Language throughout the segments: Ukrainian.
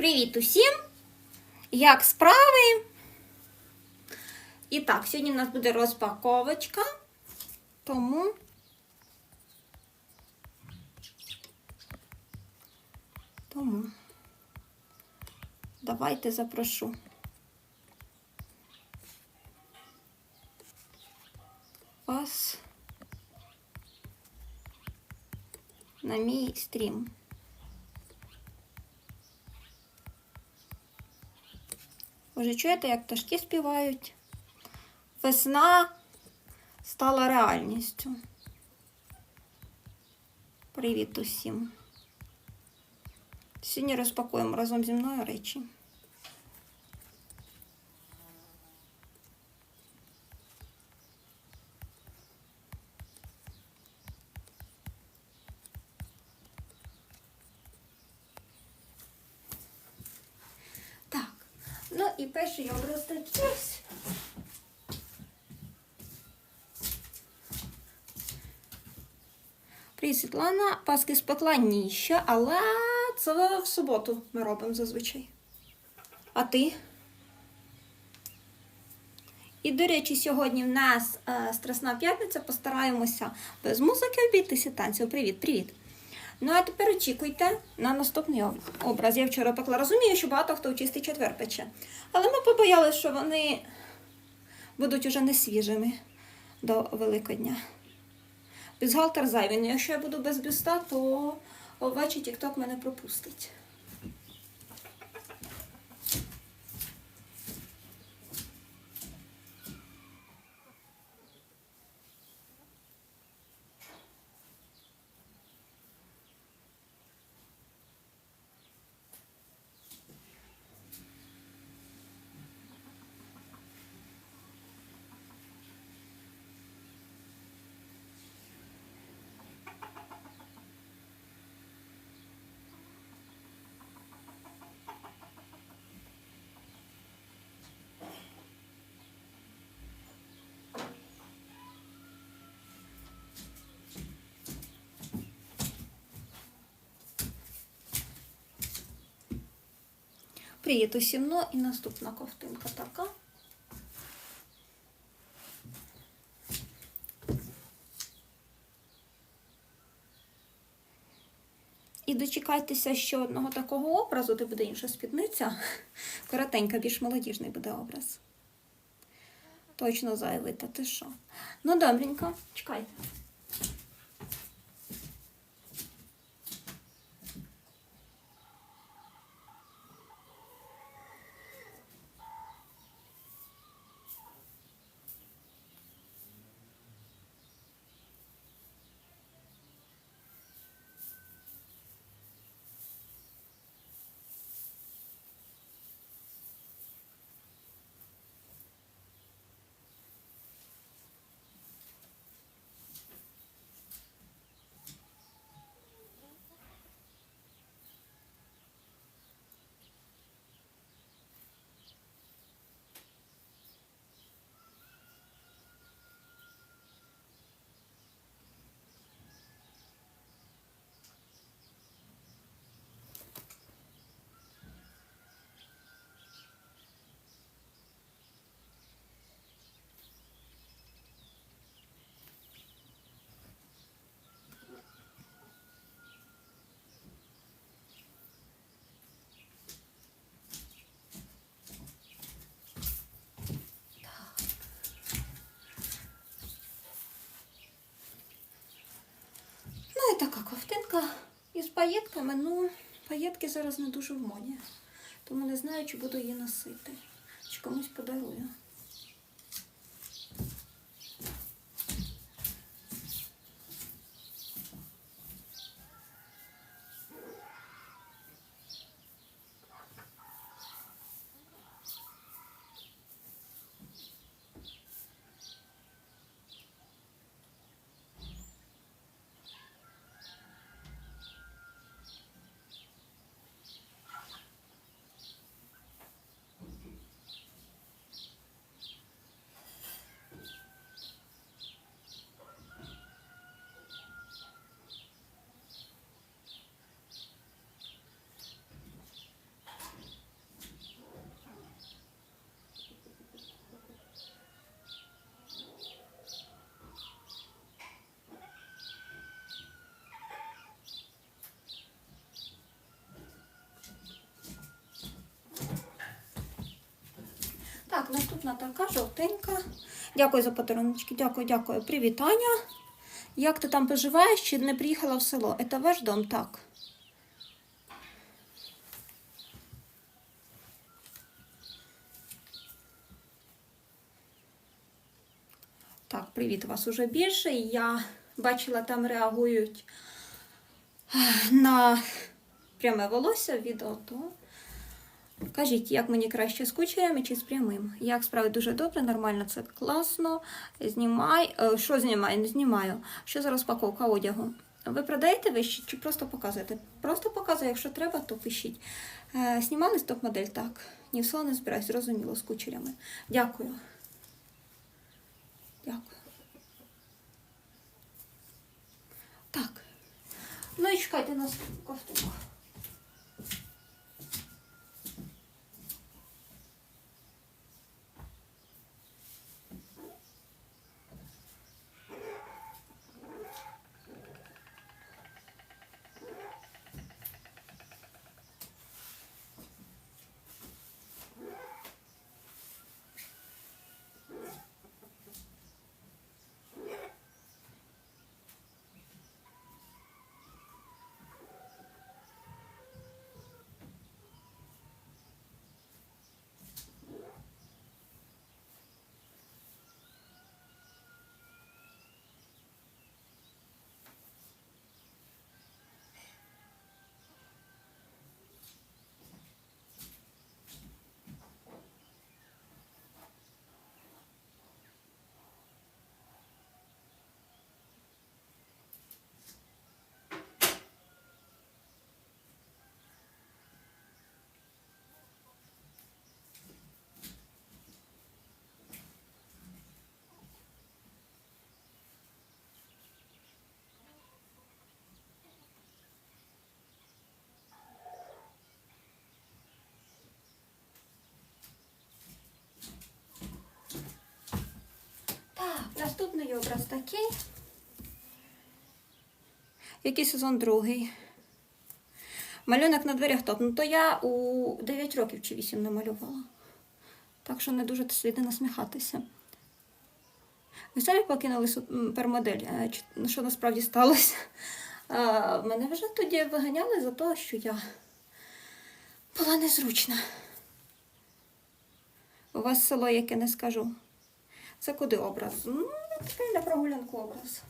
Привіт усім! Як справи? І так, сьогодні в нас буде розпаковочка, тому тому давайте запрошу. Вас на мій стрім. Вже чуєте, як пташки співають? Весна стала реальністю. Привіт усім. Сьогодні розпакуємо разом зі мною речі. Так, ну і перший образ такий ось. Привіт, Світлана. Паски спекла ніщо, але це в суботу ми робимо зазвичай. А ти? І, до речі, сьогодні в нас е, Страсна п'ятниця, постараємося без музики обійтися танців. Привіт, привіт. Ну, а тепер очікуйте на наступний образ. Я вчора пекла. Розумію, що багато хто в чистий четвер пече. Але ми побоялися, що вони будуть уже не свіжими до Великодня. Бюстгальтер зайвий. Ну, якщо я буду без бюста, то овечий тікток мене пропустить. Привіт усім. Ну і наступна ковтинка така. І дочекайтеся ще одного такого образу, де буде інша спідниця. Коротенька, більш молодіжний буде образ. Точно зайвий, та ти що? Ну, добренько, чекайте. Така ковтинка із паєтками. Ну, паєтки зараз не дуже в моді. Тому не знаю, чи буду її носити. Чи комусь подарую. Наступна така жовтенька. Дякую за подарунки. Дякую, дякую. Привіт, Аня. Як ти там поживаєш? Чи не приїхала в село? Це ваш дом, так. Так, привіт вас уже більше. Я бачила, там реагують на пряме волосся відео, то кажіть, як мені краще з кучерями чи з прямим. Як справи дуже добре, нормально, це класно. Знімай. е, Що знімаю? Не знімаю. Що за розпаковка одягу? Ви продаєте вещі чи просто показуєте? Просто показую, якщо треба, то пишіть. Е, Знімали стоп-модель? Так. Ні в село не збираюсь, зрозуміло, з кучерями. Дякую. Дякую. Так. Ну і чекайте нас. Так, наступний образ такий. Який сезон другий? Малюнок на дверях топ. Ну то я у 9 років чи 8 намалювала. Так що не дуже сліди насміхатися. Ви самі покинули супермодель. Е, ну, Що насправді сталося? Мене вже тоді виганяли за те, що я була незручна. У вас село, яке не скажу. Це куди образ? Ну, такий на прогулянку образ.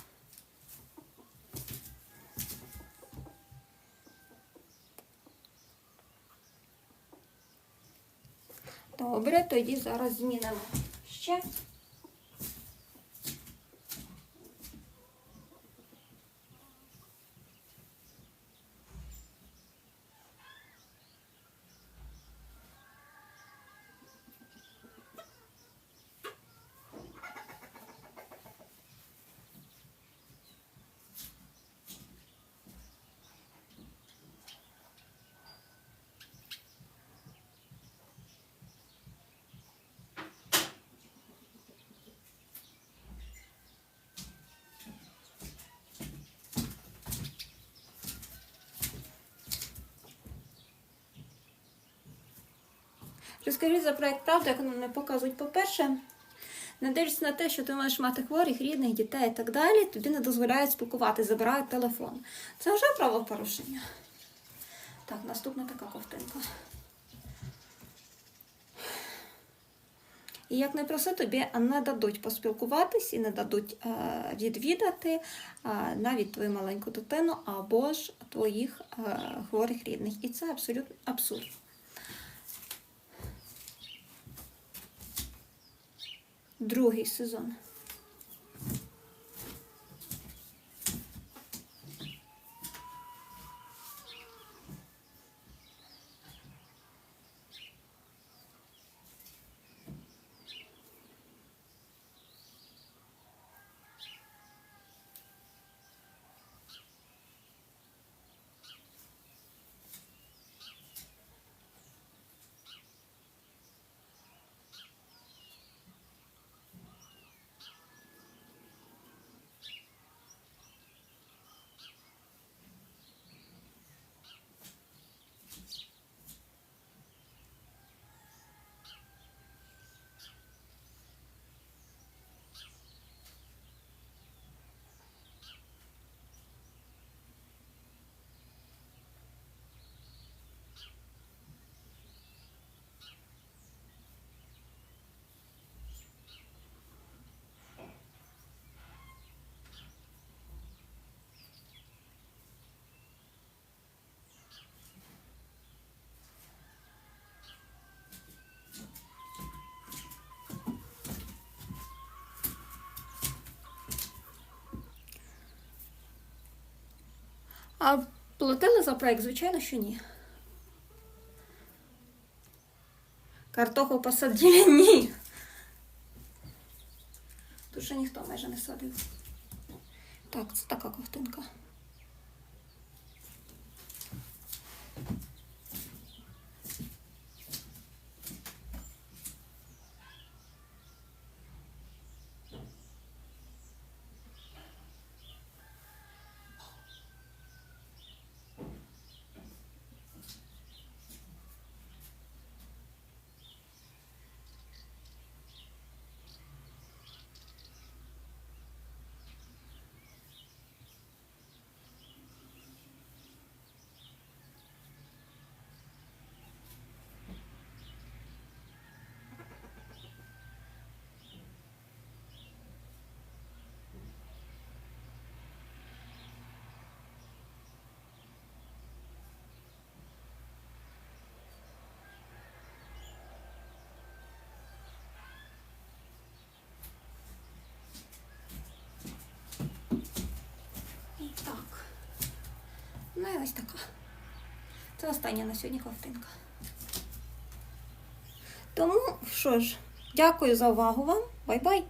Добре, тоді зараз змінимо ще. Розкажи за проект правда, як вони показують, по-перше, не дивлячись на те, що ти маєш мати хворих, рідних, дітей і так далі, тобі не дозволяють спілкуватися, забирають телефон. Це вже правопорушення. Так, наступна така ковтинка. І як не проси, тобі не дадуть поспілкуватись і не дадуть е, відвідати е, навіть твою маленьку дитину або ж твоїх е, хворих рідних. І це абсолютно абсурд. Другий сезон. А платили за проект? Звичайно, що ні. Картоху посадили? Ні. Тут ще ніхто майже не садив. Так, це така ковтинка. І так. Ось така. Це остання на сьогодні ковтинка. Тому що ж, дякую за увагу вам. Бай-бай!